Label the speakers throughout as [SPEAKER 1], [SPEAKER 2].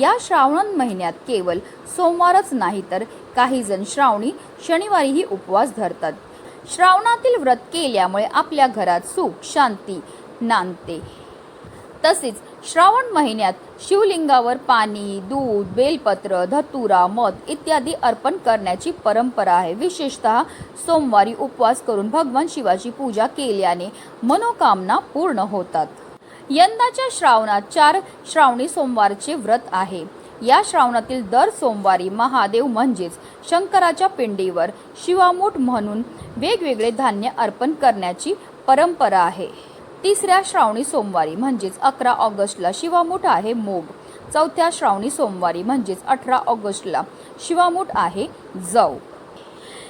[SPEAKER 1] या श्रावण महिन्यात केवळ सोमवारच नाही तर काही जण श्रावणी शनिवारीही उपवास धरतात. श्रावणातील व्रत केल्यामुळे आपल्या घरात सुख शांती नांदते. तसेच श्रावण महिन्यात शिवलिंगावर पाणी दूध बेलपत्र धतुरा मध इत्यादी अर्पण करण्याची परंपरा आहे. विशेषतः सोमवारी उपवास करून भगवान शिवाची पूजा केल्याने मनोकामना पूर्ण होतात. यंदाच्या श्रावणात चार श्रावणी सोमवारचे व्रत आहे. या श्रावणातील दर सोमवारी महादेव म्हणजेच शंकराच्या पिंडीवर शिवामूठ म्हणून वेगवेगळे धान्य अर्पण करण्याची परंपरा आहे. तिसऱ्या श्रावणी सोमवारी म्हणजेच अकरा ऑगस्टला शिवामूठ आहे मोग. चौथ्या श्रावणी सोमवारी म्हणजेच अठरा ऑगस्टला शिवामूठ आहे जव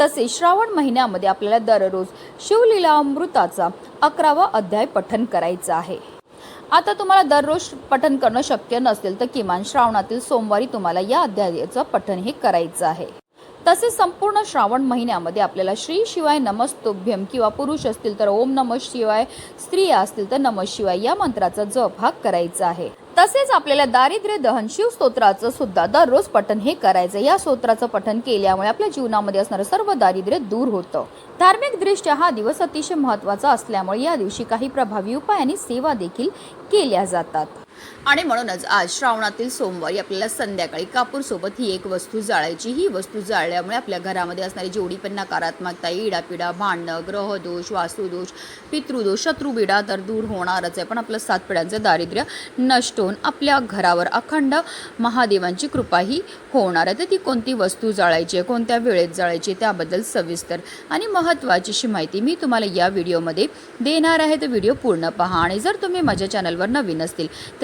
[SPEAKER 1] तसेच श्रावण महिन्यामध्ये आपल्याला दररोज शिवलीला अमृताचा अकरावा अध्याय पठन करायचा आहे. आता तुम्हाला दररोज पठन करणं शक्य नसेल तर किमान श्रावणातील सोमवारी तुम्हाला या अध्यायाचं पठन हे करायचं आहे. तसेच संपूर्ण श्रावण महिन्यामध्ये आपल्याला श्री शिवाय नमस्तुभ्यम किंवा पुरुष असतील तर ओम नम शिवाय स्त्रिया असतील तर नम शिवाय या मंत्राचा जप हा करायचा आहे. तसेच आपल्याला दारिद्र्य दहन शिव स्तोत्राचं सुद्धा दररोज पठन हे करायचं या स्तोत्राचं पठन केल्यामुळे आपल्या जीवनामध्ये असणारं सर्व दारिद्र्य दूर होतं. धार्मिक दृष्ट्या हा दिवस अतिशय महत्त्वाचा असल्यामुळे या दिवशी काही प्रभावी उपाय आणि सेवा देखील केल्या जातात. आणि म्हणूनच आज श्रावणातील सोमवारी आपल्याला संध्याकाळी कापूरसोबत ही एक वस्तू जाळायची. ही वस्तू जाळल्यामुळे आपल्या घरामध्ये असणारी जेवढी पण नकारात्मकता इडापिडा भांडणं ग्रहदोष वास्तुदोष पितृदोष शत्रुबिडा तर दूर होणारच आहे. पण आपलं सात पिढ्यांचं दारिद्र्य नष्ट होऊन आपल्या घरावर अखंड महादेवांची कृपा ही होणार आहे. तर ती कोणती वस्तू जाळायची आहे कोणत्या वेळेत जाळायची त्याबद्दल सविस्तर आणि महत्त्वाचीशी माहिती मी तुम्हाला या व्हिडिओमध्ये देणार आहे. तर व्हिडिओ पूर्ण पहा आणि जर तुम्ही माझ्या चॅनलवर नवीन असतील तर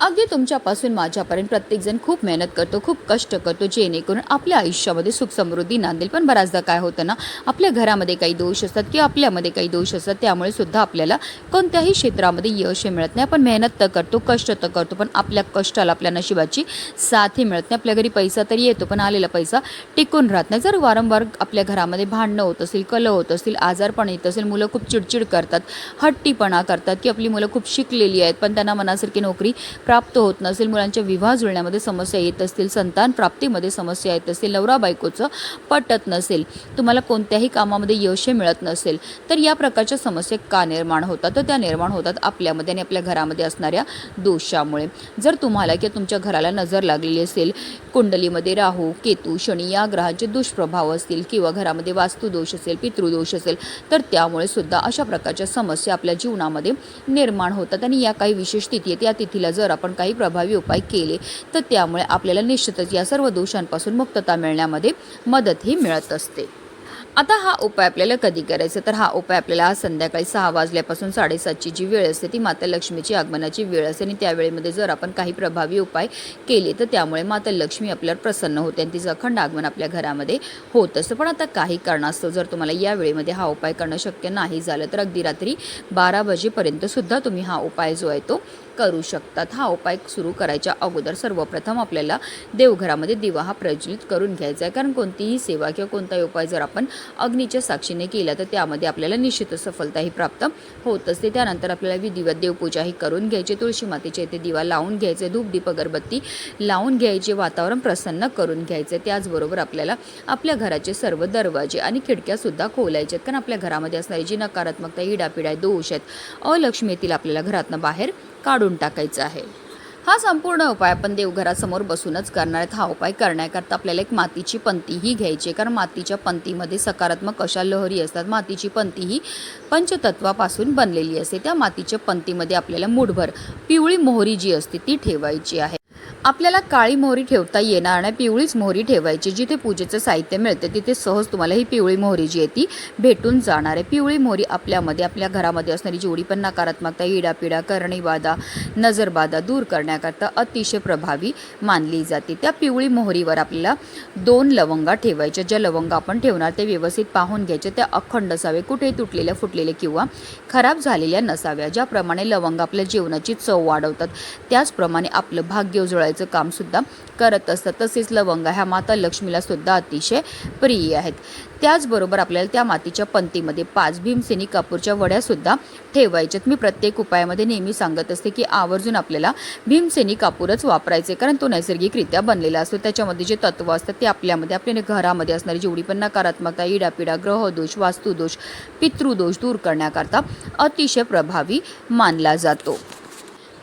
[SPEAKER 1] अगदी तुमच्यापासून माझ्यापर्यंत प्रत्येकजण खूप मेहनत करतो खूप कष्ट करतो जेणेकरून आपल्या आयुष्यामध्ये सुख समृद्धी नांदेल. पण बऱ्याचदा काय होतं ना आपल्या घरामध्ये काही दोष असतात किंवा आपल्यामध्ये काही दोष असतात त्यामुळे सुद्धा आपल्याला कोणत्याही क्षेत्रामध्ये यश हे मिळत नाही. आपण मेहनत तर करतो कष्ट तर करतो पण आपल्या कष्टाला आपल्या नशिबाची साथही मिळत नाही. आपल्या घरी पैसा तरी येतो पण आलेला पैसा टिकून राहत नाही. जर वारंवार आपल्या घरामध्ये भांडणं होत असेल कलह होत असतील आजारपण येत असेल मुलं खूप चिडचिड करतात हट्टीपणा करतात की आपली मुलं खूप शिकलेली आहेत पण त्यांना मनासारखी नोकरी प्राप्त होत नसेल मुलांच्या विवाह जुळण्यामध्ये समस्या येत असतील संतान प्राप्तीमध्ये समस्या येत असतील नवरा बायकोचं पटत नसेल तुम्हाला कोणत्याही कामामध्ये यश मिळत नसेल तर या प्रकारच्या समस्या का निर्माण होतात? तर त्या निर्माण होतात आपल्यामध्ये आणि आपल्या घरामध्ये असणाऱ्या दोषामुळे. जर तुम्हाला किंवा तुमच्या घराला नजर लागलेली असेल कुंडलीमध्ये राहू केतू शनी या ग्रहांचे दुष्प्रभाव असतील किंवा घरामध्ये वास्तुदोष असेल पितृदोष असेल तर त्यामुळे सुद्धा अशा प्रकारच्या समस्या आपल्या जीवनामध्ये निर्माण होतात. आणि या काही विशेष तिथी आहेत या तिथीला जर आपण काही प्रभावी उपाय केले तर त्यामुळे आपल्याला निश्चितच या सर्व दोषांपासून मुक्तता मिळण्यामध्ये मदतही मिळत असते. आता हा उपाय आपल्याला कधी करायचा? तर हा उपाय आपल्याला आज संध्याकाळी सहा वाजल्यापासून साडेसातची जी वेळ असते ती माता लक्ष्मीची आगमनाची वेळ असते आणि त्या वेळेमध्ये जर आपण काही प्रभावी उपाय केले तर त्यामुळे माता लक्ष्मी आपल्यावर प्रसन्न होते आणि तिचं अखंड आगमन आपल्या घरामध्ये होत असतं. पण आता काही कारणास्तव जर तुम्हाला या वेळेमध्ये हा उपाय करणं शक्य नाही झालं तर अगदी रात्री बारा वाजेपर्यंत सुद्धा तुम्ही हा उपाय जो आहे तो करू शकतात. हा उपाय सुरू करायच्या अगोदर सर्वप्रथम आपल्याला देवघरामध्ये दिवा हा प्रज्वलित करून घ्यायचा आहे. कारण कोणतीही सेवा किंवा कोणताही उपाय जर आपण अग्नीच्या साक्षीने केला तर त्यामध्ये आपल्याला निश्चितच सफलताही प्राप्त होत असते. त्यानंतर आपल्याला विधिवत देवपूजाही करून घ्यायची. तुळशी मातेच्या इथे दिवा लावून घ्यायचे धूप दीप अगरबत्ती लावून घ्यायचे वातावरण प्रसन्न करून घ्यायचे. त्याचबरोबर आपल्याला आपल्या घराचे सर्व दरवाजे आणि खिडक्यासुद्धा खोलायचे आहेत कारण आपल्या घरामध्ये असणारी जी नकारात्मकता इडापिडा दोष आहेत अलक्ष्मी येतील आपल्याला घरातनं बाहेर काढून टाकायचं आहे. हा संपूर्ण उपाय आपण देवघरासमोर बसूनच करणार आहेत. हा उपाय करण्याकरता आपल्याला एक मातीची पंतीही घ्यायची आहे. कारण मातीच्या पंतीमध्ये सकारात्मक अशा लहरी असतात. मातीची पंती ही पंचतत्वापासून बनलेली असते. त्या मातीच्या पंतीमध्ये आपल्याला मुठभर पिवळी मोहरी जी असते ती ठेवायची आहे. आपल्याला काळी मोहरी ठेवता येणार नाही पिवळीच मोहरी ठेवायची. जिथे पूजेचं साहित्य मिळते तिथे सहज तुम्हाला ही पिवळी मोहरी जी आहे ती भेटून जाणार आहे. पिवळी मोहरी आपल्यामध्ये आपल्या घरामध्ये असणारी जेवढी पण नकारात्मकता इडापिडा करणीबाधा नजरबाधा दूर करण्याकरता अतिशय प्रभावी मानली जाते. त्या पिवळी मोहरीवर आपल्याला दोन लवंगा ठेवायच्या. ज्या लवंगा आपण ठेवणार ते व्यवस्थित पाहून घ्यायचे. त्या अखंड असावे कुठेही तुटलेल्या फुटलेल्या किंवा खराब झालेल्या नसाव्या. ज्याप्रमाणे लवंग आपल्या जेवणाची चव वाढवतात त्याचप्रमाणे आपलं भाग्य उजळायचं कामसुद्धा करत असतात तसेच लवंग ह्या माता लक्ष्मीला सुद्धा अतिशय प्रिय आहेत. त्याचबरोबर आपल्याला त्या मातीच्या पंतीमध्ये पाच भीमसेनी कापूरच्या वड्यासुद्धा ठेवायच्यात. मी प्रत्येक उपायामध्ये नेहमी सांगत असते की आवर्जून आपल्याला भीमसेनी कापूरच वापरायचे कारण तो नैसर्गिकरित्या बनलेला असतो. त्याच्यामध्ये जे तत्त्व असतात ते आपल्यामध्ये आपल्या घरामध्ये असणारी जेवढी पण नकारात्मकता इडापिडा ग्रहदोष वास्तुदोष पितृदोष दूर करण्याकरता अतिशय प्रभावी मानला जातो.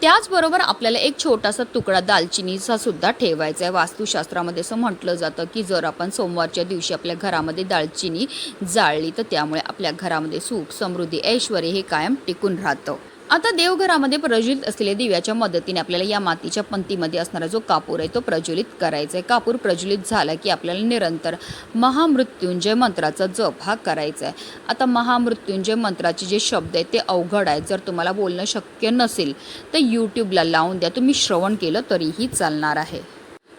[SPEAKER 1] त्याचबरोबर आपल्याला एक छोटासा तुकडा दालचिनीचा सुद्धा ठेवायचा आहे. वास्तुशास्त्रामध्ये असं म्हटलं जातं की जर आपण सोमवारच्या दिवशी आपल्या घरामध्ये दालचिनी जाळली तर त्यामुळे आपल्या घरामध्ये सुख समृद्धी ऐश्वर हे कायम टिकून राहतं. आता देवघरामध्ये प्रज्वलित असलेल्या दिव्याच्या मदतीने आपल्याला या मातीच्या पंक्तीमध्ये असणारा जो कापूर आहे तो प्रज्वलित करायचा आहे. कापूर प्रज्वलित झाला की आपल्याला निरंतर महामृत्युंजय मंत्राचा जप हा करायचा आहे. आता महामृत्युंजय मंत्राचे जे शब्द आहेत ते अवघड आहेत. जर तुम्हाला बोलणं शक्य नसेल तर यूट्यूबला लावून द्या. तुम्ही श्रवण केलं तरीही चालणार आहे.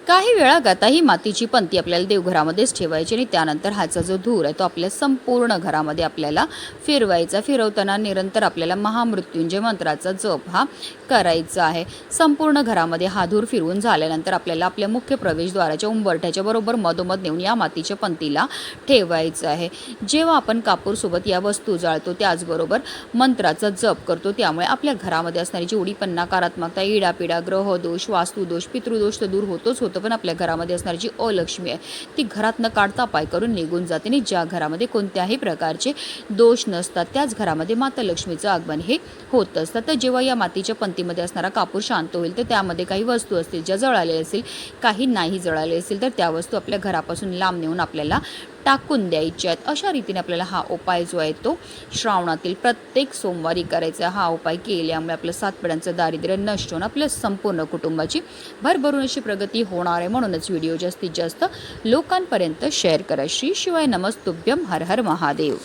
[SPEAKER 1] काही वेळा आता ही मातीची पंती आपल्याला देवघरामध्येच ठेवायची आणि त्यानंतर ह्याचा जो धूर आहे तो आपल्या संपूर्ण घरामध्ये आपल्याला फिरवायचा. फिरवताना निरंतर आपल्याला महामृत्युंजय मंत्राचा जप हा करायचा आहे. संपूर्ण घरामध्ये हा धूर फिरवून झाल्यानंतर आपल्याला आपल्या मुख्य प्रवेशद्वाराच्या उंबरठ्याच्या बरोबर मधोमध नेऊन या मातीच्या पंतीला ठेवायचं आहे. जेव्हा आपण कापूरसोबत या वस्तू जाळतो त्याचबरोबर मंत्राचा जप करतो त्यामुळे आपल्या घरामध्ये असणारी जेवढी पण नकारात्मकता इडापिडा ग्रहदोष वास्तुदोष पितृदोष तर दूर होतोच होतो. पण आपल्या घरामध्ये असणारी जी अलक्ष्मी आहे. ती घरात न काढता पाय करून निघून जाते आणि ज्या घरामध्ये कोणत्याही प्रकारचे दोष नसतात त्याच घरामध्ये माता लक्ष्मीचं आगमन हे होत असतं. तर जेव्हा या मातीच्या पंतीमध्ये असणारा कापूर शांत होईल तर त्यामध्ये काही वस्तू असतील ज्या जळालेल्या असतील काही नाही जळाले असतील तर त्या वस्तू आपल्या घरापासून लांब नेऊन आपल्याला टाकून द्यायचे आहेत. अशा रीतीने आपल्याला हा उपाय जो आहे तो श्रावणातील प्रत्येक सोमवारी करायचा. हा उपाय केल्यामुळे आपलं सात पिढ्यांचं दारिद्र्य नष्ट होऊन आपल्या संपूर्ण कुटुंबाची भरभरून अशी प्रगती होणार आहे. म्हणूनच व्हिडिओ जास्तीत जास्त लोकांपर्यंत शेअर करा. श्री शिवाय नमस्तुभ्यम. हर हर महादेव.